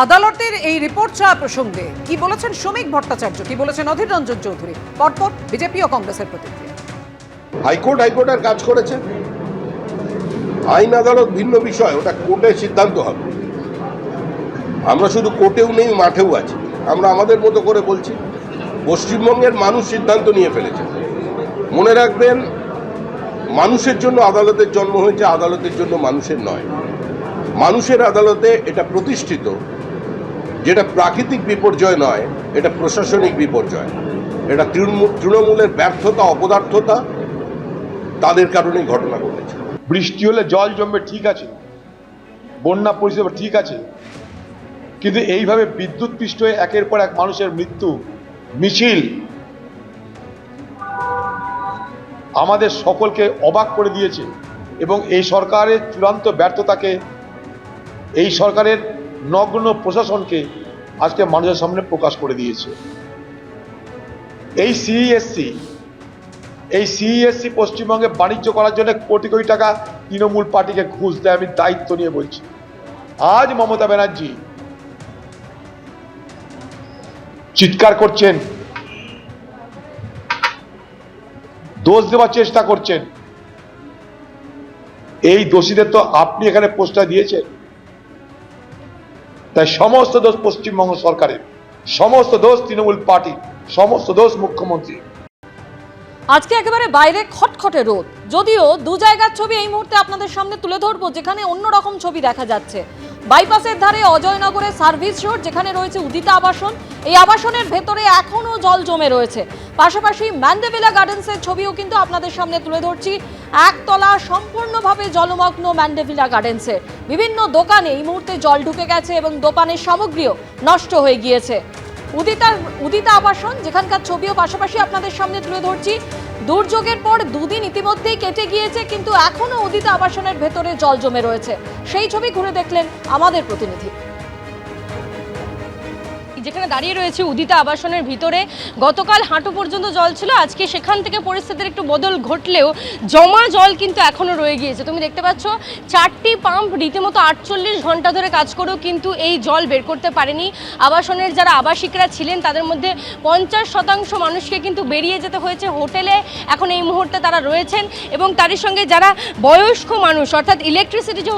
আদালতের এই রিপোর্ট চাওয়া প্রসঙ্গে কি বলেছেন শ্রমিক ভট্টাচার্য? কি বলেছেন অধীর রঞ্জন চৌধুরী? পরপর বিজেপি ও কংগ্রেসের প্রতিক্রিয়া। হাইকোর্ট হাইকোর্টের কাজ করেছে। আইন আদালত ভিন্ন বিষয়, ওটা কোর্টের সিদ্ধান্ত হবে। আমরা শুধু কোর্টেও নেই, মাঠেও আছি। আমরা আমাদের মতো করে বলছি, পশ্চিমবঙ্গের মানুষ সিদ্ধান্ত নিয়ে ফেলেছে। মনে রাখবেন, মানুষের জন্য আদালতের জন্ম হয়েছে, আদালতের জন্য মানুষের নয়। মানুষের আদালতে এটা প্রতিষ্ঠিত যেটা প্রাকৃতিক বিপর্যয় নয়, এটা প্রশাসনিক বিপর্যয়। এটা তৃণমূল- তৃণমূলের ব্যর্থতা, অপদার্থতা, তাদের কারণেই ঘটনা ঘটেছে। বৃষ্টি হলে জল জমবে, ঠিক আছে। বন্যা পরিষেবা ঠিক আছে। কিন্তু এইভাবে বিদ্যুৎ পৃষ্ঠ হয়ে একের পর এক মানুষের মৃত্যু, মিছিল, আমাদের সকলকে অবাক করে দিয়েছে। এবং এই সরকারের চূড়ান্ত ব্যর্থতাকে, এই সরকারের নগ্ন প্রশাসনকে আজকে মানুষের সামনে প্রকাশ করে দিয়েছে। এই সিইএসসি এই সিইএসসি পশ্চিমবঙ্গে বাণিজ্য করার জন্য কোটি কোটি টাকা তৃণমূল পার্টিকে ঘুষ দেয়, আমি দায়িত্ব নিয়ে বলছি। আজ মমতা ব্যানার্জি চিৎকার করছেন, দোষ দেওয়ার চেষ্টা করছেন। এই দোষীদের তো আপনি এখানে পোস্টার দিয়েছেন। তাই সমস্ত দোষ পশ্চিমবঙ্গ সরকারের, সমস্ত দোষ তৃণমূল পার্টি সমস্ত দোষ মুখ্যমন্ত্রী আজকে একেবারে বাইরে খটখটে রোদ। যদিও দু জায়গার ছবি এই মুহূর্তে আপনাদের সামনে তুলে ধরবো, যেখানে অন্যরকম ছবি দেখা যাচ্ছে। বাইপাসের ধারে অজয়নগরে সার্ভিস রোড, যেখানে রয়েছে উদিতা আবাসন। এই আবাসনের ভেতরে এখনও জল জমে রয়েছে। পাশাপাশি ম্যান্ডেভিলা গার্ডেন্সের ছবিও কিন্তু আপনাদের সামনে তুলে ধরছি। একতলা সম্পূর্ণভাবে জলমগ্ন ম্যান্ডেভিলা গার্ডেন্সের বিভিন্ন দোকানে এই মুহূর্তে জল ঢুকে গেছে এবং দোকানের সামগ্রীও নষ্ট হয়ে গিয়েছে। উদিতার উদিতা আবাসন, যেখানকার ছবিও পাশাপাশি আপনাদের সামনে তুলে ধরছি। দুর্যোগের পর দুদিন ইতিমধ্যেই কেটে গিয়েছে, কিন্তু এখনও উদিত আবাসনের ভেতরে জল জমে রয়েছে। সেই ছবি ঘুরে দেখলেন আমাদের প্রতিনিধি। যেখানে দাঁড়িয়ে রয়েছে উদিতা আবাসনের ভিতরে। গতকাল হাঁটু পর্যন্ত জল ছিল, আজকে সেখান থেকে পরিস্থিতির একটু বদল ঘটলেও জমা জল কিন্তু এখনও রয়ে গিয়েছে। তুমি দেখতে পাচ্ছ, চারটি পাম্প রীতিমতো আটচল্লিশ ঘণ্টা ধরে কাজ করেও কিন্তু এই জল বের করতে পারেনি। আবাসনের যারা আবাসিকরা ছিলেন, তাদের মধ্যে পঞ্চাশ শতাংশ মানুষকে কিন্তু বেরিয়ে যেতে হয়েছে হোটেলে। এখন এই মুহূর্তে তারা রয়েছেন এবং তারই সঙ্গে যারা বয়স্ক মানুষ, অর্থাৎ ইলেকট্রিসিটি যে